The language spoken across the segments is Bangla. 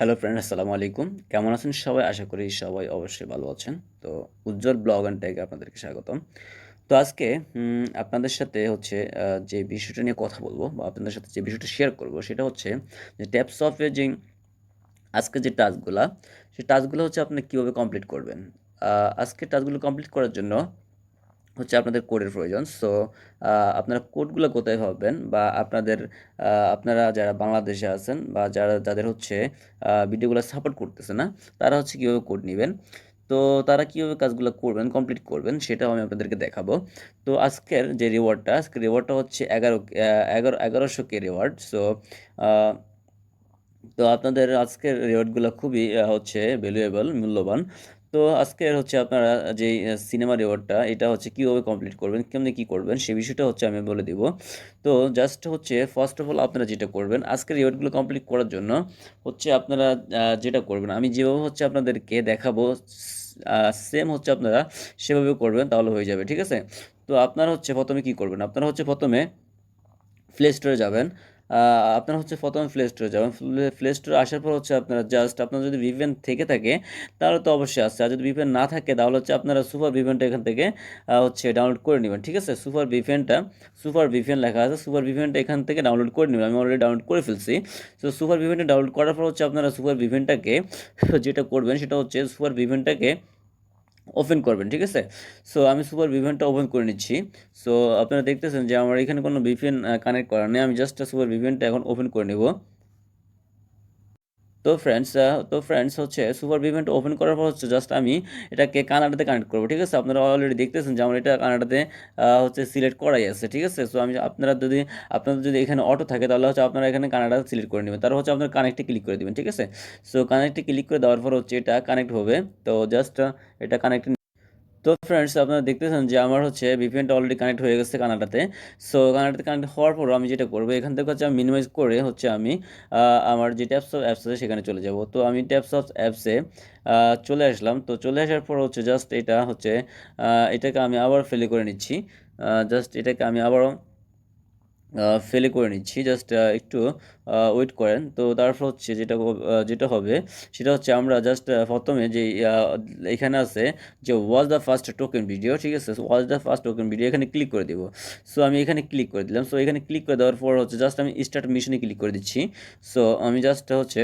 হ্যালো ফ্রেন্ড আসসালামু আলাইকুম। কেমন আছেন সবাই? আশা করি সবাই অবশ্যই ভালো আছেন। তো উজ্জ্বল ব্লগ অ্যান্ড ট্যাগে আপনাদেরকে স্বাগতম। তো আজকে আপনাদের সাথে হচ্ছে যে বিষয়টা নিয়ে কথা বলব বা আপনাদের সাথে যে বিষয়টা শেয়ার করব, সেটা হচ্ছে যে ট্যাপ সফটওয়্যার যে আজকে যে টাস্কগুলো সেই টাস্কগুলো হচ্ছে আপনি কীভাবে কমপ্লিট করবেন। আজকে টাস্কগুলো কমপ্লিট করার জন্য হচ্ছে আপনাদের কোডের প্রয়োজন। সো আপনারা কোডগুলো কোথায় পাবেন বা আপনাদের আপনারা যারা বাংলাদেশে আছেন বা যারা, যাদের হচ্ছে ভিডিওগুলো সাপোর্ট করতেছে না, তারা হচ্ছে কীভাবে কোড নেবেন? তো তারা কীভাবে কাজগুলো করবেন কমপ্লিট করবেন, সেটাও আমি আপনাদেরকে দেখাবো। তো আজকের যে রিওয়ার্ডটা আজকের রিওয়ার্ডটা হচ্ছে এগারো এগারো, এগারোশো কে রিওয়ার্ড সো তো আপনাদের আজকের রিওয়ার্ডগুলো খুবই হচ্ছে ভ্যালুয়েবল মূল্যবান। তো আজকের হচ্ছে আপনারা যে সিনেমা রিওয়ার্ডটা এটা হচ্ছে কীভাবে কমপ্লিট করবেন, কেমনি কী করবেন, সে বিষয়টা হচ্ছে আমি বলে দিব। তো জাস্ট হচ্ছে ফার্স্ট অফ অল আপনারা যেটা করবেন, আজকের রিওয়ার্ডগুলো কমপ্লিট করার জন্য হচ্ছে আপনারা যেটা করবেন, আমি যেভাবে হচ্ছে আপনাদেরকে দেখাবো সেম হচ্ছে আপনারা সেভাবে করবেন, তাহলে হয়ে যাবে, ঠিক আছে? তো আপনারা হচ্ছে প্রথমে কী করবেন, আপনারা হচ্ছে প্রথমে প্লে স্টোরে যাবেন আপনারা হচ্ছে প্রথমে প্লে স্টোরে যাবেন। প্লে স্টোরে আসার পর হচ্ছে আপনারা জাস্ট আপনার যদি ভিপিএন থেকে থাকে, তাহলে তো অবশ্যই আসছে আর যদি ভিপিএন না থাকে, তাহলে হচ্ছে আপনারা সুপার ভিপিএনটা এখান থেকে হচ্ছে ডাউনলোড করে নেবেন, ঠিক আছে? সুপার ভিপিএনটা সুপার ভিপিএন লেখা আছে। সুপার ভিপিএনটা এখান থেকে ডাউনলোড করে নেবেন। আমি অলরেডি ডাউনলোড করে ফেলছি। তো সুপার ভিপিএনটা ডাউনলোড করার পর হচ্ছে আপনারা সুপার ভিপিএনটাকে যেটা করবেন সেটা হচ্ছে সুপার ভিপিএনটাকে ওপেন করবেন, ঠিক আছে? সো আমি সুপার ভিপিএনটা ওপেন করে নিচ্ছি। সো আপনারা দেখতেছেন যে আমার এখানে কোনো ভিপিএন কানেক্ট করা নেই। আমি জাস্ট সুপার ভিপিএনটা এখন ওপেন করে নেব। তো ফ্রেন্ডস তো ফ্রেন্ডস হচ্ছে সুপার ভিভেন্ট ওপেন করার পর হচ্ছে জাস্ট আমি এটাকে কানাডাতে কানেক্ট করব, ঠিক আছে? আপনারা অলরেডি দেখতেছেন যে আমার এটা কানাডাতে হচ্ছে সিলেক্ট করাই আছে, ঠিক আছে? সো আমি আপনারা যদি, আপনাদের যদি এখানে অটো থাকে তাহলে হচ্ছে আপনারা এখানে কানাডা সিলেক্ট করে নেবেন। তারপর হচ্ছে আপনারা কানেক্টে ক্লিক করে দেবেন, ঠিক আছে? সো কানেক্টে ক্লিক করে দেওয়ার পর হচ্ছে এটা কানেক্ট হবে। তো জাস্ট এটা কানেক্ট তো ফ্রেন্ডস আপনারা দেখতেছেন যে আমার হচ্ছে ভিপিএনটা অলরেডি কানেক্ট হয়ে গেছে কানাডাতে। সো কানাডাতে কানেক্ট হওয়ার পর আমি যেটা করব, এখান থেকে হচ্ছে আমি মিনিমাইজ করে হচ্ছে আমি আমার যে ট্যাপস অফ অ্যাপস আছে সেখানে চলে যাব। তো আমি ট্যাপস অফ অ্যাপসে চলে আসলাম। তো চলে আসার পর হচ্ছে জাস্ট এটা হচ্ছে এটাকে আমি আবার ফেলে করে নিচ্ছি। জাস্ট এটাকে আমি আবারও ফেলে করে নিচ্ছি। জাস্ট একটু ওয়েট করেন। তো তারপর হচ্ছে যেটা যেটা হবে, সেটা হচ্ছে আমরা জাস্ট প্রথমে যে এখানে আছে যে was the first token video ঠিক আছে? Was the first token video এখানে ক্লিক করে দেবো। সো আমি এখানে ক্লিক করে দিলাম। সো এখানে ক্লিক করে দেওয়ার পর হচ্ছে জাস্ট আমি স্টার্ট মিশনে ক্লিক করে দিচ্ছি। সো আমি জাস্ট হচ্ছে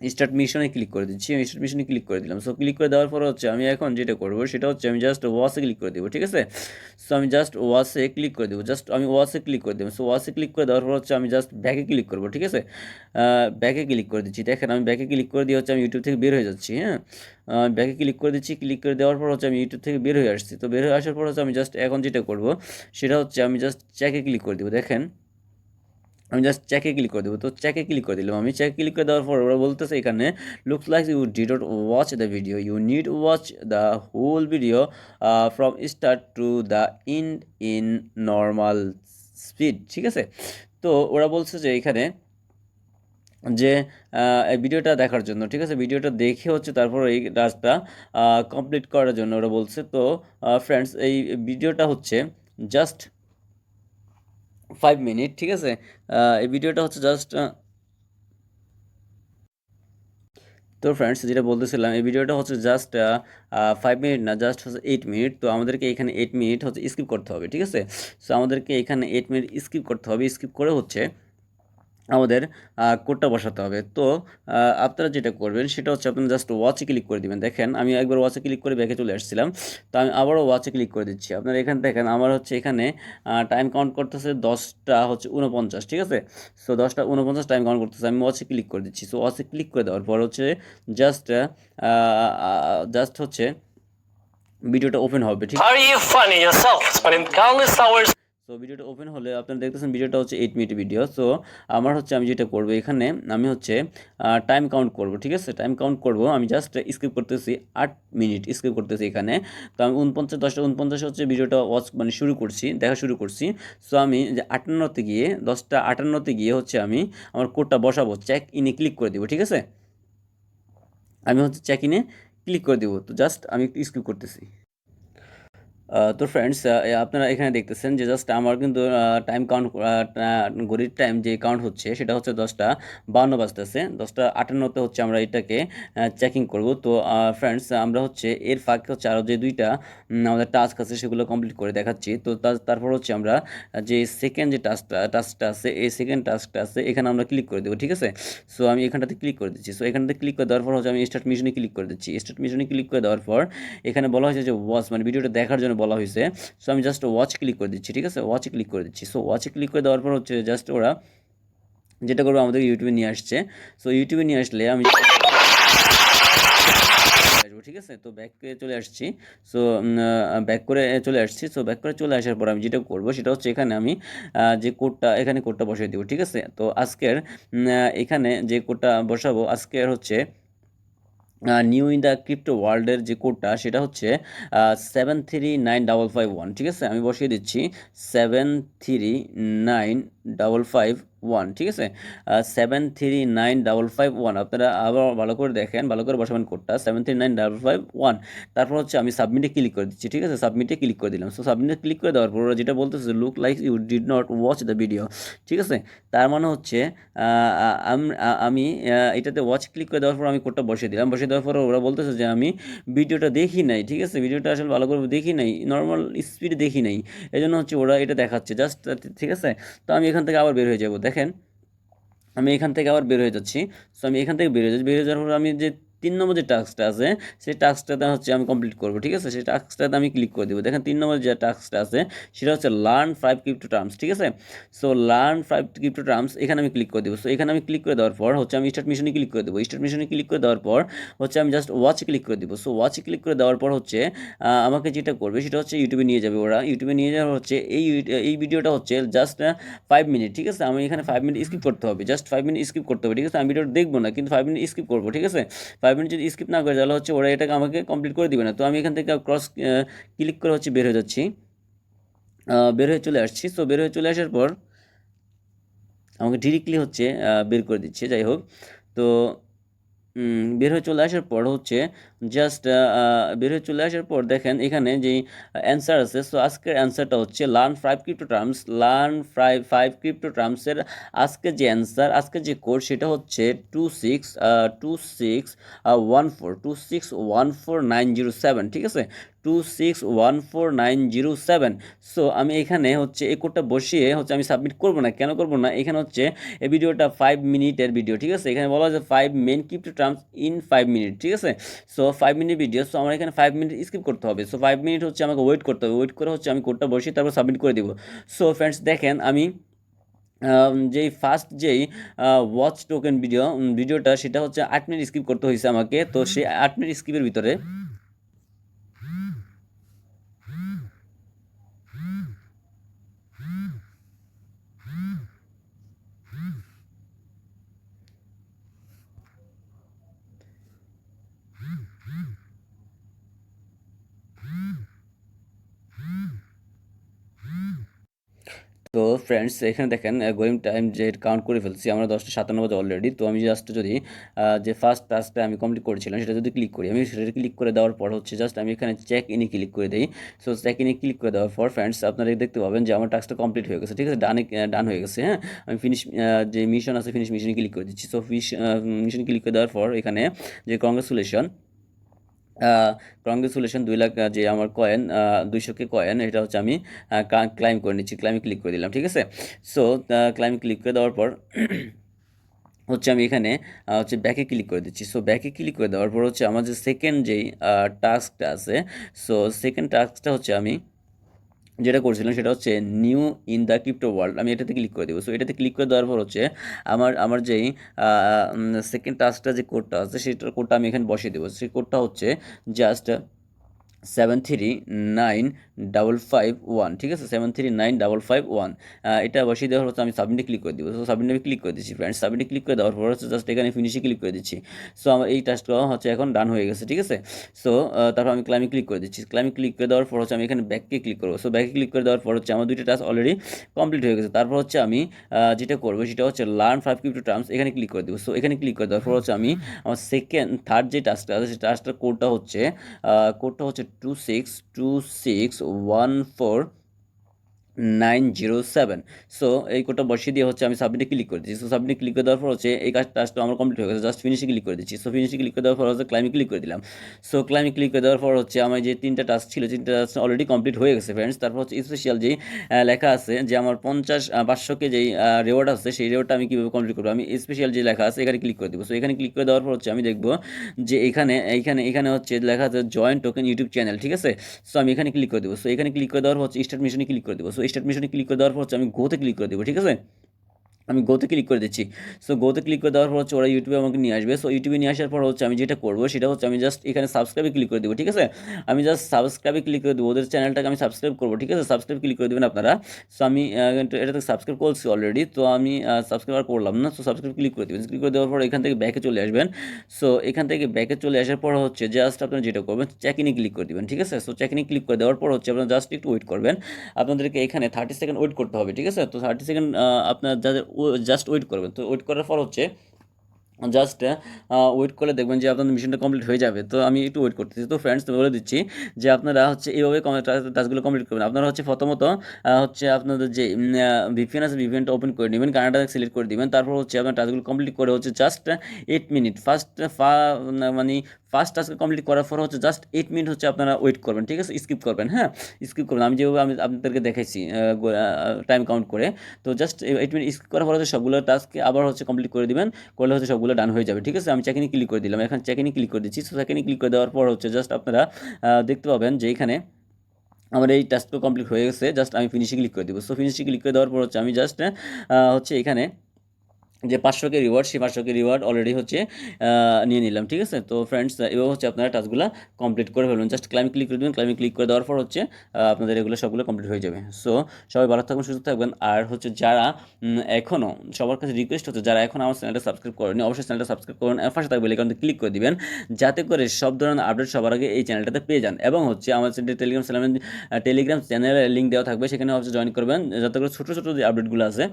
স্টার্ট মিশনে ক্লিক করে দিচ্ছি আমি স্টার্ট মিশনে ক্লিক করে দিলাম সো ক্লিক করে দেওয়ার পর হচ্ছে আমি এখন যেটা করব সেটা হচ্ছে আমি জাস্ট ওয়াসে ক্লিক করে দেবো ঠিক আছে সো আমি জাস্ট ওয়াসে ক্লিক করে দেবো জাস্ট আমি ওয়াসে ক্লিক করে দেবো সো ওয়াসে ক্লিক করে দেওয়ার পর হচ্ছে আমি জাস্ট ব্যাকে ক্লিক করব ঠিক আছে ব্যাকে ক্লিক করে দিচ্ছি দেখেন আমি ব্যাকে ক্লিক করে দিয়ে হচ্ছে আমি ইউটিউব থেকে বের হয়ে যাচ্ছি হ্যাঁ ব্যাকে ক্লিক করে দিচ্ছি ক্লিক করে দেওয়ার পর হচ্ছে আমি ইউটিউব থেকে বের হয়ে আসছি তো বের হয়ে আসার পর হচ্ছে আমি জাস্ট এখন যেটা করব সেটা হচ্ছে আমি জাস্ট চ্যাকে ক্লিক করে দেবো দেখেন আমি জাস্ট চেকে ক্লিক করে দেবো। তো চেকে ক্লিক করে দিলাম। আমি চেক ক্লিক করে দেওয়ার পর ওরা বলতেছে এখানে looks like you D dot watch the video you need watch the whole video from start to the end in normal speed ঠিক আছে? তো ওরা বলছে যে এখানে যে ভিডিওটা দেখার জন্য, ঠিক আছে? ভিডিওটা দেখে হচ্ছে তারপর এই কাজটা কমপ্লিট করার জন্য ওরা বলছে। তো ফ্রেন্ডস এই ভিডিওটা হচ্ছে জাস্ট ফাইভ মিনিট ঠিক আছে? এই ভিডিওটা হচ্ছে জাস্ট তো ফ্রেন্ডস যেটা বলতেছিলাম, এই ভিডিওটা হচ্ছে জাস্ট ফাইভ মিনিট না জাস্ট হচ্ছে এইট মিনিট তো আমাদেরকে এখানে এইট মিনিট হচ্ছে স্কিপ করতে হবে, ঠিক আছে? সো আমাদেরকে এখানে এইট মিনিট স্কিপ করতে হবে। স্কিপ করে হচ্ছে আমাদের কোডটা বসাতে হবে। তো আপনারা যেটা করবেন সেটা হচ্ছে আপনি জাস্ট ওয়াচে ক্লিক করে দিবেন। দেখেন, আমি একবার ওয়াচে ক্লিক করে ব্যাকে চলে আসছিলাম। তো আমি আবারও ওয়াচে ক্লিক করে দিচ্ছি। আপনারা এখানে দেখেন, আমার হচ্ছে এখানে টাইম কাউন্ট করতেছে দশটা হচ্ছে উনপঞ্চাশ ঠিক আছে? সো দশটা উনপঞ্চাশ টাইম কাউন্ট করতেছে, আমি ওয়াচে ক্লিক করে দিচ্ছি। সো ওয়াচে ক্লিক করে দেওয়ার পর হচ্ছে জাস্ট জাস্ট হচ্ছে, ভিডিওটা ওপেন হবে, ঠিক সো ভিডিওটা ওপেন হলে আপনারা দেখতেছেন ভিডিওটা হচ্ছে এইট মিনিট ভিডিও সো আমার হচ্ছে আমি যেটা করব এখানে, আমি হচ্ছে টাইম কাউন্ট করব, ঠিক আছে? টাইম কাউন্ট করব, আমি জাস্ট স্কিপ করতেছি আট মিনিট স্কিপ করতেছি এখানে। তো আমি উনপঞ্চাশ, দশটা, উনপঞ্চাশ হচ্ছে ভিডিওটা ওয়াচ মানে শুরু করছি, দেখা শুরু করছি। সো আমি যে আটান্নতে গিয়ে, দশটা আটান্নতে গিয়ে হচ্ছে আমি আমার কোডটা বসাবো চেক ইনে ক্লিক করে দিব, ঠিক আছে? আমি হচ্ছে চেক ইনে ক্লিক করে দিব, তো জাস্ট আমি একটু স্কিপ করতেছি। তো ফ্রেন্ডস আপনারা এখানে দেখতেছেন যে জাস্ট আমার কিন্তু টাইম কাউন্ট ঘড়ির টাইম যে কাউন্ট হচ্ছে সেটা হচ্ছে দশটা বান্ন বাজতেছে। দশটা আটান্নতে হচ্ছে আমরা এটাকে চেকিং করব। তো ফ্রেন্ডস আমরা হচ্ছে এর ফাঁকে হচ্ছে আরও যে দুইটা আমাদের টাস্ক আছে সেগুলো কমপ্লিট করে দেখাচ্ছি। তো তারপর হচ্ছে আমরা যে সেকেন্ড যে টাস্কটা টাস্কটা আছে, এই সেকেন্ড টাস্কটা আছে, এখানে আমরা ক্লিক করে দেবো, ঠিক আছে? সো আমি এখানটাতে ক্লিক করে দিচ্ছি। সো এখানটাতে ক্লিক করে দেওয়ার পর হচ্ছে আমি স্টার্ট মিশনে ক্লিক করে দিচ্ছি। স্টার্ট মিশনে ক্লিক করে দেওয়ার পর এখানে বলা হয়েছে যে ওয়াচ মানে ভিডিওটা দেখার জন্য বলা হয়েছে। সো আমি জাস্ট ওয়াচ ক্লিক করে দিচ্ছি, ঠিক আছে? ওয়াচে ক্লিক করে দিচ্ছি। সো ওয়াচে ক্লিক করে দেওয়ার পর হচ্ছে জাস্ট ওরা যেটা করব আমাদের ইউটিউবে নিয়ে আসছে। সো ইউটিউবে নিয়ে আসলে আমি ঠিক আছে? তো ব্যাক করে চলে আসছি। সো ব্যাক করে চলে আসছি। সো ব্যাক করে চলে আসার পর আমি যেটা করব সেটা হচ্ছে এখানে আমি যে কোডটা এখানে কোডটা বসিয়ে দেবো, ঠিক আছে? তো আজকের এখানে যে কোডটা বসাবো, আজকের হচ্ছে নিউ ইন দ্য ক্রিপ্টো ওয়ার্ল্ডের যে কোডটা সেটা হচ্ছে seven three nine double five one ঠিক আছে? আমি বসিয়ে দিচ্ছি seven three nine double five one ঠিক আছে? Seven three nine double five one আপনারা আবার ভালো করে দেখেন, ভালো করে বসাবেন কোডটা seven three nine double five one তারপর হচ্ছে আমি সাবমিটে ক্লিক করে দিচ্ছি, ঠিক আছে? সাবমিটে ক্লিক করে দিলাম। সো সাবমিটে ক্লিক করে দেওয়ার পর ওরা যেটা বলতেছে look like you did not watch the video ঠিক আছে? তার মানে হচ্ছে আমি এটাতে ওয়াচ ক্লিক করে দেওয়ার পর আমি কোডটা বসিয়ে দিলাম। বসিয়ে দেওয়ার পর ওরা বলতেছে যে, আমি ভিডিওটা দেখি নাই। ঠিক আছে? ভিডিওটা আসলে ভালো করে দেখি নাই নর্মাল স্পিড দেখি নাই। এই জন্য হচ্ছে ওরা এটা দেখাচ্ছে। জাস্ট ঠিক আছে? তো আমি এখান থেকে আবার বের হয়ে যাব। দেখেন, আমি এখান থেকে আবার বের হয়ে যাচ্ছি। সো আমি এখান থেকে বের হয়ে যাচ্ছি। বের হয়ে যাওয়ার পর আমি যে তিন নম্বর যে টাস্কটা আছে, সেই টাস্কটাতে হচ্ছে আমি কমপ্লিট করব, ঠিক আছে? সেই টাস্কটাতে আমি ক্লিক করে দেবো। দেখেন, তিন নম্বর যে টাস্কটা আছে, সেটা হচ্ছে লার্ন ফাইভ ক্রিপ্টো টার্মস ঠিক আছে? So learn five crypto terms এখানে আমি ক্লিক করে দেবো। সো এখানে আমি ক্লিক করে দেওয়ার পর হচ্ছে আমি স্টার্ট মিশনে ক্লিক করে দেবো। স্টার্ট মিশনে ক্লিক করে দেওয়ার পর হচ্ছে আমি জাস্ট ওয়াচ ক্লিক করে দেবো। সো ওয়াচ ক্লিক করে দেওয়ার পর হচ্ছে আমাকে যেটা করবে, সেটা হচ্ছে ইউটিউবে নিয়ে যাবে ওরা। ইউটিউবে নিয়ে যাওয়ার হচ্ছে, এই এই ভিডিওটা হচ্ছে জাস্ট ফাইভ মিনিট ঠিক আছে? আমি এখানে ফাইভ মিনিট স্কিপ করতে হবে। জাস্ট ফাইভ মিনিট স্কিপ করতে হবে, ঠিক আছে? আমি ভিডিওটা দেখব না, কিন্তু ফাইভ মিনিট স্কিপ করব, ঠিক আছে? ফাইভ মিনিট যদি স্কিপ না করে তাহলে হচ্ছে ওরা এটাকে আমাকে কমপ্লিট করে দিবে না। তো আমি এখান থেকে ক্রস ক্লিক করে হচ্ছে বের হয়ে যাচ্ছি। বের হয়ে চলে আসছি। সো বের হয়ে চলে আসার পর আমাকে ডিরেক্টলি হচ্ছে বের করে দিচ্ছে। যাই হোক, তো বের হয়ে চলে আসার পর হচ্ছে জাস্ট বের হয়ে চলে আসার পর দেখেন এখানে যে অ্যান্সার আছে সো আজকের অ্যান্সারটা হচ্ছে learn five crypto terms learn five five crypto টার্মসের আজকে যে অ্যান্সার আজকে যে কোড সেটা হচ্ছে two six two six one four two six one four nine zero seven ঠিক আছে? Two six one four nine zero seven so আমি এখানে হচ্ছে এই কোডটা বসিয়ে হচ্ছে আমি সাবমিট করব না কেন করব না? এখানে হচ্ছে এই ভিডিওটা ফাইভ মিনিটের ভিডিও ঠিক আছে? এখানে বলা হচ্ছে five main crypto terms in five minute ঠিক আছে? So five minute video so আমার এখানে ফাইভ মিনিট স্কিপ করতে হবে। সো ফাইভ মিনিট হচ্ছে আমাকে ওয়েট করতে হবে। ওয়েট করে হচ্ছে আমি কোডটা বসিয়ে তারপর সাবমিট করে দিব। সো ফ্রেন্ডস দেখেন আমি আম, যেই ফার্স্ট যেই ওয়াচ টোকেন ভিডিও ভিডিওটা সেটা হচ্ছে আট মিনিট স্কিপ করতে হয়েছে আমাকে। তো সেই আট মিনিট স্কিপের ভিতরে তো ফ্রেন্ডস এখানে দেখেন গোয়িং টাইম যে কাউন্ট করে ফেলছি, আমরা দশটা সাতান্ন বাজে অলরেডি তো আমি জাস্ট যদি যে ফার্স্ট টাস্কটা আমি কমপ্লিট করেছিলাম, সেটা যদি ক্লিক করি, আমি সেটা ক্লিক করে দেওয়ার পর হচ্ছে জাস্ট আমি এখানে চেক ইনে ক্লিক করে দিই। সো চেক ইনে ক্লিক করে দেওয়ার পর ফ্রেন্ডস আপনারা দেখতে পাবেন যে আমার টাস্কটা কমপ্লিট হয়ে গেছে, ঠিক আছে? ডানে ডান হয়ে গেছে হ্যাঁ? আমি ফিনিশ যে মিশন আছে ফিনিশ মিশনে ক্লিক করে দিচ্ছি। সো ফিশ মিশন ক্লিক করে দেওয়ার পর এখানে যে কংগ্রেচুলেশন কংগ্রেচুলেশন দুই লাখ যে আমার কয়েন দুইশো কে কয়েন এটা হচ্ছে আমি ক্লাইম করে নিচ্ছি ক্লাইমে ক্লিক করে দিলাম, ঠিক আছে? সো ক্লাইমে ক্লিক করে দেওয়ার পর হচ্ছে আমি এখানে হচ্ছে ব্যাকে ক্লিক করে দিচ্ছি। সো ব্যাকে ক্লিক করে দেওয়ার পর হচ্ছে আমার যে সেকেন্ড যেই টাস্কটা আছে সো সেকেন্ড টাস্কটা হচ্ছে আমি যেটা করছিলাম সেটা হচ্ছে new in the crypto world আমি এটাতে ক্লিক করে দেবো। সো এটাতে ক্লিক করে দেওয়ার পর হচ্ছে আমার আমার যেই সেকেন্ড টাস্কটা যে কোডটা আছে, সেটার কোডটা আমি এখানে বসিয়ে দেবো। সেই কোডটা হচ্ছে just seven three nine double five one ঠিক আছে? Seven three nine double five one এটা বসিয়ে দেওয়ার হচ্ছে আমি সাবমিটে ক্লিক করে দেবো। সো আমি ক্লিক করে দিচ্ছি ফ্রেন্ডস সাবমিটে ক্লিক করে দেওয়ার পর হচ্ছে জাস্ট এখানে ফিনিশে ক্লিক করে দিচ্ছি। সো আমার এই টাস্কটা হচ্ছে এখন ডান হয়ে গেছে, ঠিক আছে? সো তারপর আমি ক্লাইমে ক্লিক করে দিচ্ছি। ক্লাইমে ক্লিক করে দেওয়ার পর হচ্ছে আমি এখানে ব্যাককে ক্লিক করব। সো ব্যাকে ক্লিক করে দেওয়ার পর হচ্ছে আমার দুইটা টাস্ক অলরেডি কমপ্লিট হয়ে গেছে। তারপর হচ্ছে আমি যেটা করব সেটা হচ্ছে লার্ন ফাইভ ক্রিপ্টো টার্মস এখানে ক্লিক করে দেবো। সো এখানে ক্লিক করে দেওয়ার পর হচ্ছে আমি আমার সেকেন্ড থার্ড যে টাস্কটা আছে, সেই টাস্কটার কোডটা হচ্ছে কোডটা হচ্ছে two six two six one four nine zero seven so এই কোডটা বসিয়ে দিয়ে হচ্ছে আমি সাবমিটে ক্লিক করে দিচ্ছি সো সাবমিটে ক্লিক করে দেওয়ার পর হচ্ছে এই কাজ টাস্কটা আমার কমপ্লিট হয়ে গেছে জাস্ট ফিনিশে ক্লিক করে দিচ্ছি সো ফিনিশে ক্লিক করে দেওয়ার পর হচ্ছে ক্লাইমে ক্লিক করে দিলাম সো ক্লাইমে ক্লিক করে দেওয়ার পর হচ্ছে আমার যে তিনটা টাস্ক ছিল তিনটা টাস্ক অলরেডি কমপ্লিট হয়ে গেছে ফ্রেন্ডস তারপর হচ্ছে স্পেশাল যেই লেখা আছে যে আমার পঞ্চাশ পাঁচশোকে যেই রেওয়ার্ড আছে সেই রেওয়ার্ডটা আমি কীভাবে কমপ্লিট করব আমি স্পেশাল যে লেখা আছে এখানে ক্লিক করে দেবো সো এখানে ক্লিক করে দেওয়ার পর হচ্ছে আমি দেখব যে এখানে এইখানে এখানে হচ্ছে লেখা আছে জয়েন্ট টোকেন ইউটিউব চ্যানেল ঠিক আছে সো আমি এখানে ক্লিক করে দেবো সো এখানে ক্লিক করে দেওয়ার পর হচ্ছে স্টার্ট মিশনে ক্লিক করে দেবো সো স্টার্ট মিশনে ক্লিক করে দেওয়ার পর হচ্ছে আমি গোতে ক্লিক করে দেবো ঠিক আছে? আমি গোতে ক্লিক করে দিচ্ছি। সো গোতে ক্লিক করে দেওয়ার পর হচ্ছে ওরা ইউটিউবে আমাকে নিয়ে আসবে। সো ইউটিউবে নিয়ে আসার পর হচ্ছে আমি যেটা করব সেটা হচ্ছে আমি জাস্ট এখানে সাবস্ক্রাইবে ক্লিক করে দেবো, ঠিক আছে? আমি জাস্ট সাবস্ক্রাইবে ক্লিক করে দেবো। ওদের চ্যানেলটাকে আমি সাবস্ক্রাইব করব, ঠিক আছে? সাবস্ক্রাইব ক্লিক করে দেবেন আপনারা। সো আমি এটাতে সাবস্ক্রাইব করছি অলরেডি তো আমি সাবস্ক্রাইব আর করলাম না। সো সাবস্ক্রাইব ক্লিক করে দেবেন। ক্লিক করে দেওয়ার পর এখান থেকে ব্যাকে চলে আসবেন। সো এখান থেকে ব্যাকে চলে আসার পর হচ্ছে জাস্ট আপনারা যেটা করবেন চেক ইনে ক্লিক করে দেবেন, ঠিক আছে? সো চেক ইনে ক্লিক করে দেওয়ার পর হচ্ছে আপনারা জাস্ট একটু ওয়েট করবেন। আপনাদেরকে এখানে থার্টি সেকেন্ড ওয়েট করতে হবে, ঠিক আছে? তো থার্টি সেকেন্ড আপনার যাদের জাস্ট ওয়েট করবেন তো ওয়েট করার পর হচ্ছে জাস্ট ওয়েট করলে দেখবেন যে আপনাদের মিশনটা কমপ্লিট হয়ে যাবে। তো আমি একটু ওয়েট করতেছি। তো ফ্রেন্ডস বলে দিচ্ছি যে আপনারা হচ্ছে এইভাবে টাস্কগুলো কমপ্লিট করবেন। আপনারা হচ্ছে প্রথমত হচ্ছে আপনাদের যে ভিপিএন আছে ভিপিএনটা ওপেন করে নেবেন কানাডা সিলেক্ট করে দিবেন। তারপর হচ্ছে আপনার টাস্কগুলো কমপ্লিট করে হচ্ছে জাস্ট এইট মিনিট ফার্স্ট ফা মানে ফার্স্ট টাস্ক কমপ্লিট করার পর হচ্ছে জাস্ট এইট মিনিট হচ্ছে আপনারা ওয়েট করবেন। ঠিক আছে? স্কিপ করবেন হ্যাঁ? স্কিপ করবেন। আমি যেভাবে আমি আপনাদেরকে দেখাইছি টাইম কাউন্ট করে। তো জাস্ট এইট মিনিট স্কিপ করার পর হচ্ছে সবগুলো টাস্ক আবার হচ্ছে কমপ্লিট করে দিবেন। করলে হচ্ছে সবগুলো ডান হয়ে যাবে, ঠিক আছে? আমি চেকিনি ক্লিক করে দিলাম। এখন চেকিনি ক্লিক করে দিচ্ছি। সো চেকিনি ক্লিক করে দেওয়ার পর হচ্ছে জাস্ট আপনারা দেখতে পাবেন যে এখানে আমার এই টাস্কটা কমপ্লিট হয়ে গেছে। জাস্ট আমি ফিনিশে ক্লিক করে দেবো। সো ফিনিশে ক্লিক করে দেওয়ার পর হচ্ছে আমি জাস্ট হচ্ছে এখানে যে পাঁচশোকে রিওয়ার্ড সেই পাঁচশোকে রিওয়ার্ড অলরেডি হচ্ছে নিয়ে নিলাম, ঠিক আছে? তো ফ্রেন্ডস এবার হচ্ছে আপনারা টাস্কগুলো কমপ্লিট করে ফেলবেন। জাস্ট ক্লাইম ক্লিক করে দেবেন ক্লাইমে ক্লিক করে দেওয়ার পর হচ্ছে আপনাদের এগুলো সবগুলো কমপ্লিট হয়ে যাবে। সো সবাই ভালো থাকবেন, সুস্থ থাকবেন। আর হচ্ছে যারা এখনও সবার কাছে রিকোয়েস্ট হচ্ছে, যারা এখন আমার চ্যানেলটা সাবস্ক্রাইব করেনি, অবশ্যই চ্যানেলটা সাবস্ক্রাইব করুন এর পাশে থাকবে এখানে ক্লিক করে দিবেন, যাতে করে সব ধরনের আপডেট সবার আগে এই চ্যানেলটাতে পেয়ে যান। এবং হচ্ছে আমার টেলিগ্রাম চ্যানেল টেলিগ্রাম চ্যানেলের লিঙ্ক দেওয়া থাকবে সেখানে হচ্ছে জয়েন করবেন, যাতে করে ছোটো ছোটো যে আপডেটগুলো আছে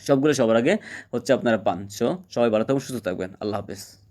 সবগুলো সবার আগে হচ্ছে আপনারা পান। সো সবাই ভালো থাকবেন সুস্থ থাকবেন। আল্লাহ হাফেজ।